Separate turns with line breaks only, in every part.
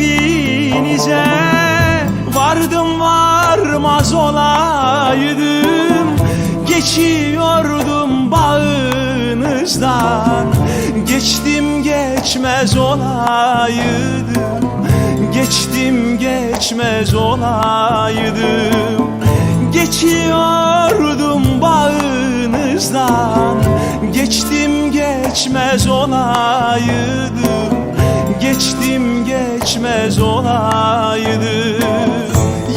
evinize Vardım varmaz olaydım. Geçiyordum bağınızdan Geçtim geçmez olaydım. Geçtim geçmez olaydım. Geçiyordum bağınızdan Geçtim geçmez olaydım Geçtim geçmez olaydım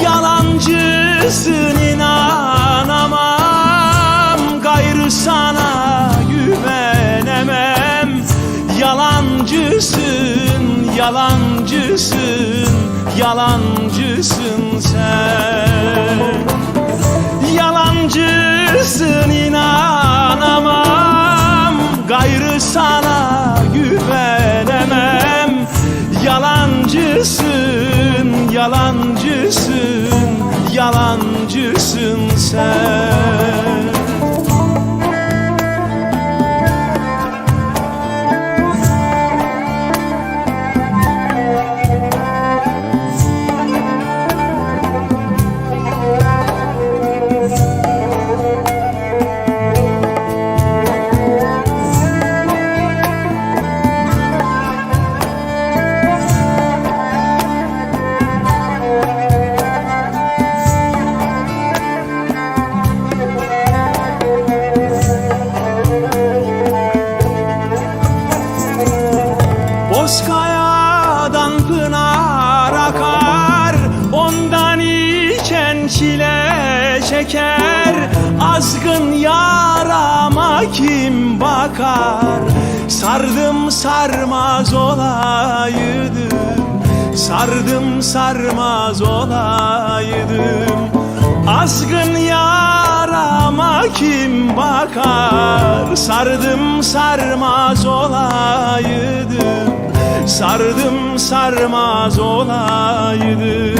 Yalancısın inanamam. Gayrı sana güvenemem. Yalancısın, yalancısın, yalancısın sen Yalancısın, yalancısın, sen çile çeker. Azgın yarama kim bakar? Sardım sarmaz olaydım. Sardım sarmaz olaydım. Azgın yarama kim bakar? Sardım sarmaz olaydım. Sardım sarmaz olaydım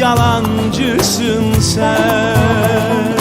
yalancısın sen.